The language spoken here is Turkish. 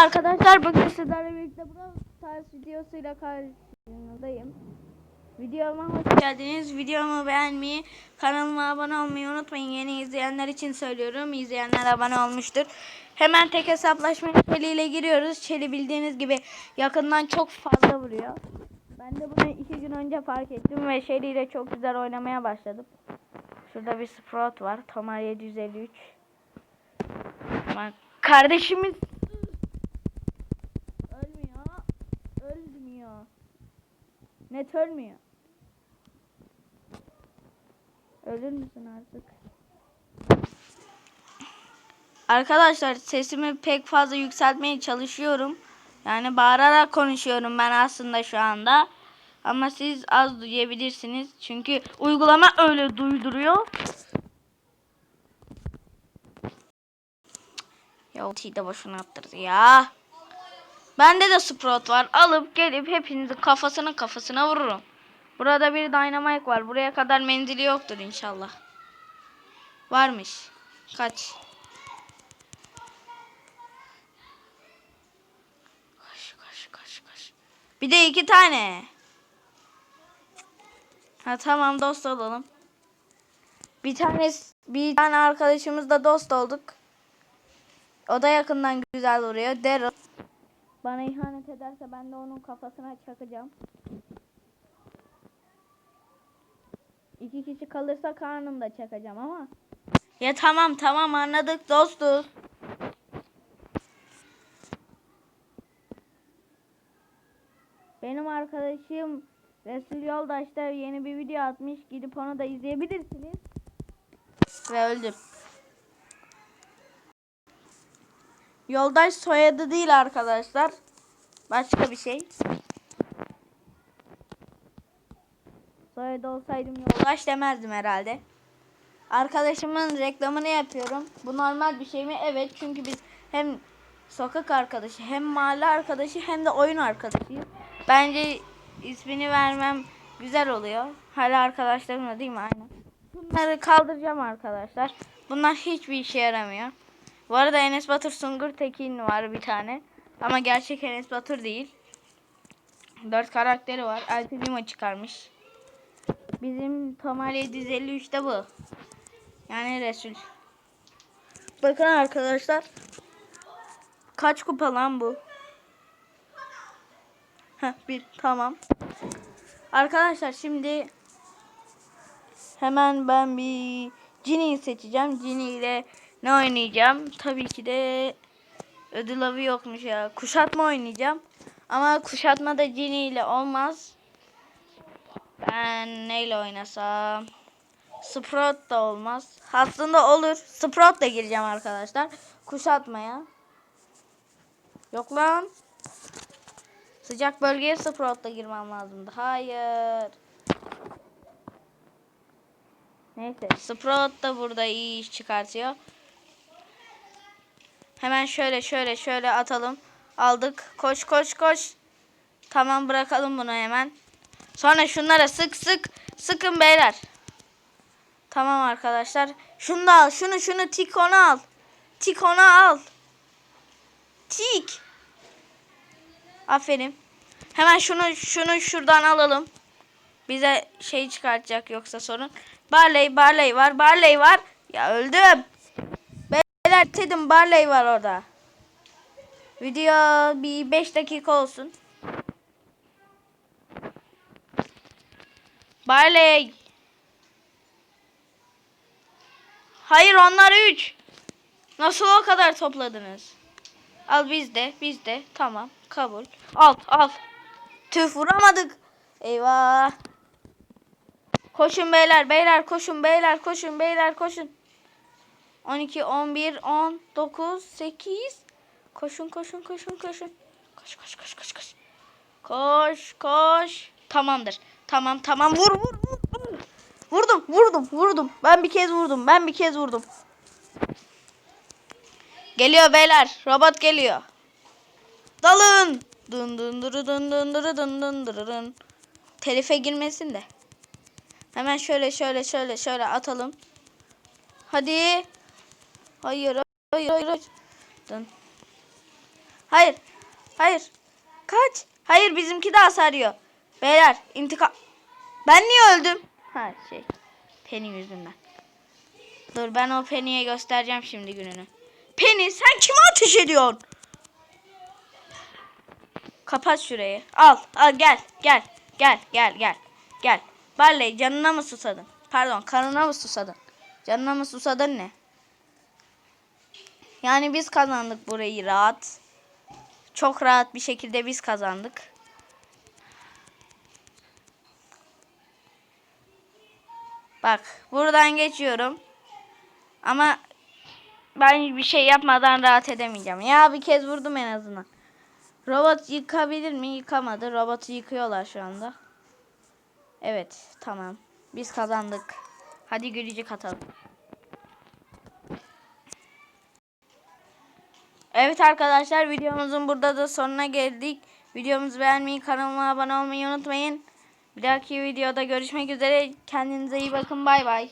arkadaşlar bugün sizlerle birlikte Brawl Stars videosuyla karşınızdayım. Videoma hoş geldiniz. Videomu beğenmeyi, kanalıma abone olmayı unutmayın. Yeni izleyenler için söylüyorum. İzleyenler abone olmuştur. Hemen tek hesaplaşma ile giriyoruz. Çeli bildiğiniz gibi yakından çok fazla vuruyor. Ben de bunu iki gün önce fark ettim ve Shelly ile çok güzel oynamaya başladım. Şurada bir Sprout var. Tomar 753. Aman kardeşimiz Ölmüyor. Ölmüyor. Net ölmüyor. Ölür müsün artık? Arkadaşlar sesimi pek fazla yükseltmeye çalışıyorum. Yani bağırarak konuşuyorum ben aslında şu anda. Ama siz az duyabilirsiniz. Çünkü uygulama öyle duyduruyor. Ya ultiyi de boşuna attırdı ya. Bende de Sprout var. Alıp gelip hepinizi kafasına kafasına vururum. Burada bir Dynamite var. Buraya kadar menzili yoktur inşallah. Varmış. Kaç. Koş koş koş koş. Bir de iki tane. Ha tamam dost olalım. Bir tane bir tane arkadaşımızla dost olduk. O da yakından güzel vuruyor. Daryl. Bana ihanet ederse ben de onun kafasına çakacağım. İki kişi kalırsa karnımda çakacağım ama. Ya tamam tamam anladık dostuz. Benim arkadaşım Resul Yoldaş da yeni bir video atmış. Gidip onu da izleyebilirsiniz. Ve öldüm. Yoldaş soyadı değil arkadaşlar. Başka bir şey. Soyadı olsaydım yoldaş demezdim herhalde. Arkadaşımın reklamını yapıyorum. Bu normal bir şey mi? Evet çünkü biz hem sokak arkadaşı hem mahalle arkadaşı hem de oyun arkadaşıyız. Bence ismini vermem güzel oluyor. Hala arkadaşlarımla değil mi? Aynen. Bunları kaldıracağım arkadaşlar. Bunlar hiçbir işe yaramıyor. Bu arada Enes Batur Sungur Tekin var bir tane. Ama gerçek Enes Batur değil. Dört karakteri var. Alpinimo çıkarmış. Bizim Tomar 753'te bu. Yani Resul. Bakın arkadaşlar. Kaç kupa lan bu? Heh, bir tamam. Arkadaşlar şimdi hemen ben bir Ginny'yi seçeceğim. Ginny ile ne oynayacağım? Tabii ki de ödül avı yokmuş ya. Kuşatma oynayacağım. Ama kuşatma da Ginny ile olmaz. Ben neyle oynasam? Sprout da olmaz. Aslında olur. Sprout da gireceğim arkadaşlar. Kuşatmaya. Yok lan. Sıcak bölgeye Sprout da girmem lazımdı. Hayır. Neyse. Sprout da burada iyi iş çıkartıyor. Hemen şöyle şöyle şöyle atalım. Aldık. Koş koş koş. Tamam bırakalım bunu hemen. Sonra şunlara sık sık sıkın beyler. Tamam arkadaşlar. Şunu da al. Şunu şunu tik onu al. Tik onu al. Tik. Aferin. Hemen şunu şunu şuradan alalım. Bize şey çıkartacak yoksa sorun. Barley Barley var. Barley var. Ya öldüm. Beyler dedim Barley var orada. Video bir 5 dakika olsun. Barley. Hayır onlar 3. Nasıl o kadar topladınız? Al bizde, bizde. Tamam, kabul. Al, al. Tüh vuramadık. Eyvah. Koşun beyler, beyler koşun, beyler koşun, beyler koşun. 12, 11, 10, 9, 8. Koşun, koşun, koşun, koşun. Koş, koş, koş, koş, koş. Koş, koş. Tamamdır. Tamam, tamam. Vur, vur, vur, vur. Vurdum, vurdum, vurdum. Ben bir kez vurdum, ben bir kez vurdum. Geliyor beyler. Robot geliyor. Dalın. Dın dın dırı dın dın dırı dın dın dırı dın. Telife girmesin de. Hemen şöyle şöyle şöyle şöyle atalım. Hadi. Hayır hayır hayır. Dın. Hayır. Hayır. Kaç. Hayır bizimki de hasar yiyor. Beyler intikam. Ben niye öldüm? Ha şey. Penny yüzünden. Dur ben o Penny'e göstereceğim şimdi gününü. Penny sen kime ateş ediyorsun? Kapat şurayı. Al, al gel, gel, gel, gel, gel, gel. Barley canına mı susadın? Pardon, karnına mı susadın? Canına mı susadın ne? Yani biz kazandık burayı rahat. Çok rahat bir şekilde biz kazandık. Bak, buradan geçiyorum. Ama ben bir şey yapmadan rahat edemeyeceğim. Ya bir kez vurdum en azından. Robot yıkabilir mi? Yıkamadı. Robotu yıkıyorlar şu anda. Evet, tamam. Biz kazandık. Hadi gülücük atalım. Evet arkadaşlar videomuzun burada da sonuna geldik. Videomuzu beğenmeyi, kanalıma abone olmayı unutmayın. Bir dahaki videoda görüşmek üzere. Kendinize iyi bakın. Bay bay.